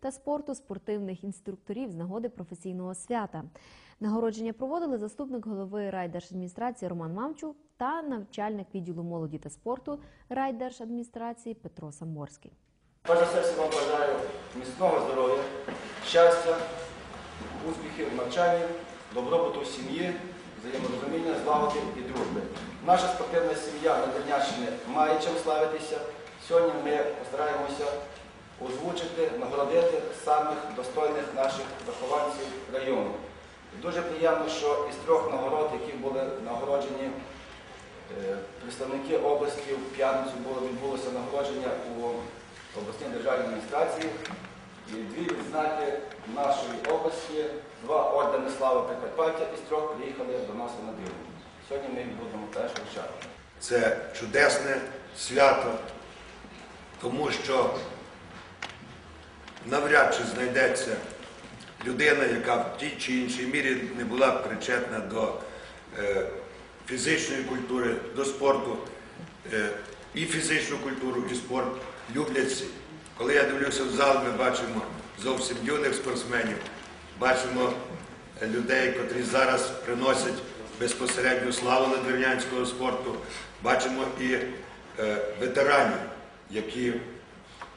та спорту спортивних інструкторів з нагоди професійного свята. Нагородження проводили заступник голови райдержадміністрації Роман Мамчук та навчальник відділу молоді та спорту райдержадміністрації Петро Саморський. Перш за все вам бажаю міцного здоров'я, щастя, успіхів в навчанні, добробуту сім'ї, взаєморозуміння, злагоди і дружби. Наша спортивна сім'я на Дернящині має чим славитися. Сьогодні ми постараємося озвучити, нагородити самих достойних наших вихованців району. І Дуже приємно, що із трьох нагород, які були нагороджені Е, Представники області в п'ятницю було відбулося нагородження у обласній державній адміністрації. І дві відзнаки нашої області, два ордени слави Прикарпаття із трьох приїхали до нас на Надиву. Сьогодні ми їх будемо теж вручати. Це чудесне свято, тому що навряд чи знайдеться людина, яка в тій чи іншій мірі не була причетна до е, фізичної культури, до спорту. Е, і фізичну культуру, і спорт люблять всі. Коли я дивлюся в зал, ми бачимо зовсім юних спортсменів, бачимо людей, котрі зараз приносять безпосередню славу надвірнянського спорту. Бачимо і е, ветеранів, які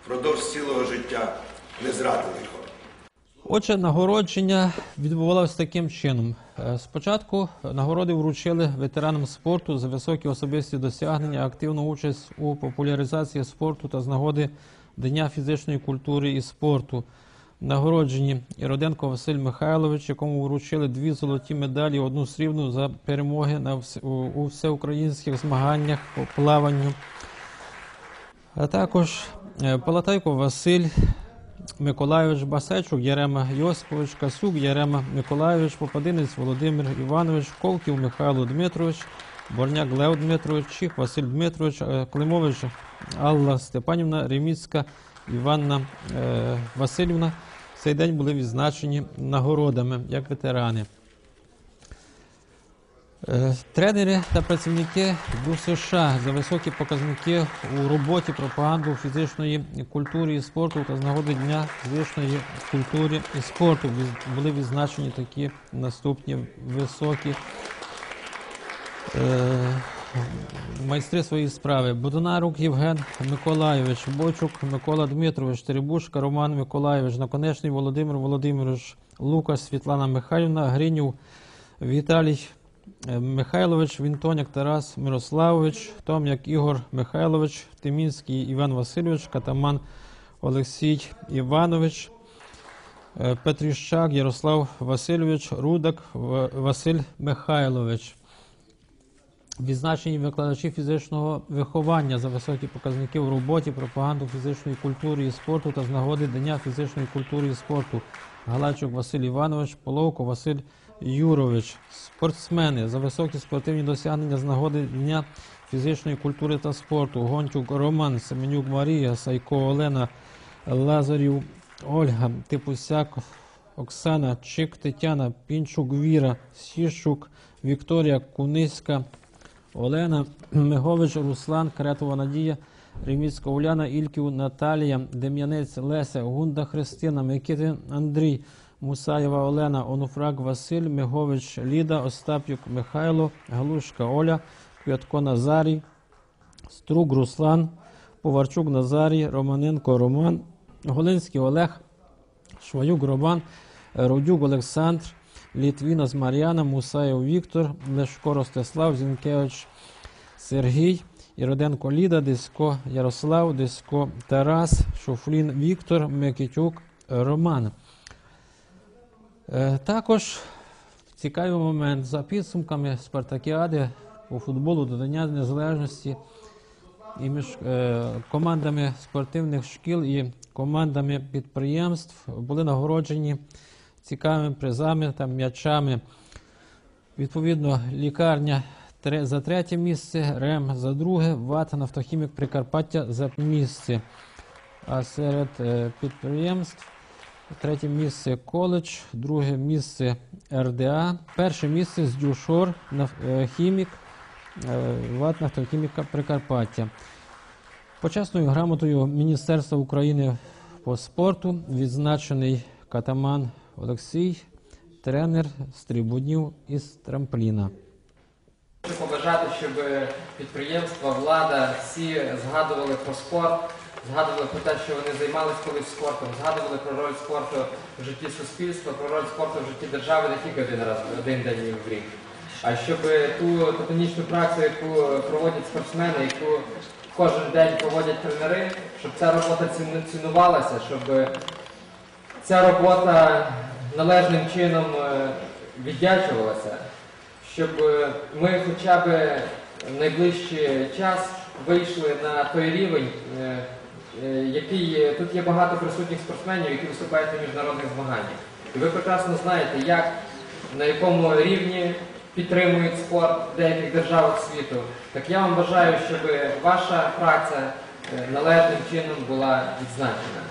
впродовж цілого життя не зрадили його. Отже, нагородження відбувалося таким чином. Е, Спочатку нагороди вручили ветеранам спорту за високі особисті досягнення, активну участь у популяризації спорту та з нагоди Дня фізичної культури і спорту. Нагороджені Іроденко Василь Михайлович, якому вручили дві золоті медалі, одну срібну за перемоги на у всеукраїнських змаганнях по плаванню. А також е, Палатайко Василь Миколайович Басечук, Ярема Йосипович, Касюк, Ярема Миколайович, Попадинець Володимир Іванович, Колків, Михайло Дмитрович, Борняк Лев Дмитрович, Чих Василь Дмитрович, е, Климович Алла Степанівна, Реміцька Іванна е, Васильівна. В цей день були відзначені нагородами як ветерани. Е, Тренери та працівники ДЮСШ за високі показники у роботі пропаганду фізичної культури і спорту та з нагоди Дня фізичної культури і спорту були відзначені такі наступні високі е, майстри своєї справи. Будонарук Євген Миколайович, Бочук Микола Дмитрович, Теребушка Роман Миколайович, Наконечний Володимир Володимирович, Лукас Світлана Михайлівна, Гринів Віталій Михайлович, Вінтоняк Тарас Мирославович, Том'як Ігор Михайлович, Тимінський Іван Васильович, Катаман Олексій Іванович, е, Петріщак Ярослав Васильович, Рудак Василь Михайлович. Відзначені викладачі фізичного виховання за високі показники в роботі, пропаганду фізичної культури і спорту та з нагоди Дня фізичної культури і спорту. Галачук Василь Іванович, Половко Василь Юрович. Спортсмени за високі спортивні досягнення з нагоди Дня фізичної культури та спорту. Гончук Роман, Семенюк Марія, Сайко Олена, Лазарів Ольга, Типусяк Оксана, Чик Тетяна, Пінчук Віра, Сіщук, Вікторія Куниська, Олена, Мигович Руслан, Кретова Надія, Реміцька Уляна, Ільків Наталія, Дем'янець Леся, Гунда Христина, Микитин Андрій, Мусаєва Олена, Онуфрак Василь, Мигович Ліда, Остап'юк Михайло, Галушка Оля, Квятко Назарій, Струк Руслан, Поварчук Назарій, Романенко Роман, Голинський Олег, Шваюк Роман, Родюк Олександр, Літвінас Мар'яна, Мусаєв Віктор, Лешко Ростислав, Зінкевич Сергій, Іроденко Ліда, Дисько Ярослав, Дисько Тарас, Шуфлін Віктор, Микитюк Роман. Е, Також цікавий момент за підсумками Спартакіади по футболу до Дня Незалежності і між е, командами спортивних шкіл і командами підприємств були нагороджені цікавими призами та м'ячами. Відповідно, лікарня за третє місце, РЕМ за друге, ВАТ Нафтохімік Прикарпаття за місце. А серед е, підприємств третє місце коледж, друге місце РДА, перше місце з Дюшор е, хімік, е, ВАТ Нафтохіміка Прикарпаття. Почесною грамотою Міністерства України по спорту відзначений катаман Олексій, тренер з трибунів із трампліна. Хочу побажати, щоб підприємства, влада всі згадували про спорт, згадували про те, що вони займалися колись спортом, згадували про роль спорту в житті суспільства, про роль спорту в житті держави не тільки один раз, один день в рік. А щоб ту титанічну працю, яку проводять спортсмени, яку кожен день проводять тренери, щоб ця робота цінувалася, щоб ця робота належним чином е, віддячувалася, щоб е, ми хоча б в найближчий час вийшли на той рівень, е, який тут є багато присутніх спортсменів, які виступають на міжнародних змаганнях. І ви прекрасно знаєте, як на якому рівні підтримують спорт в деяких державах світу. Так я вам бажаю, щоб ваша праця е, належним чином була відзначена.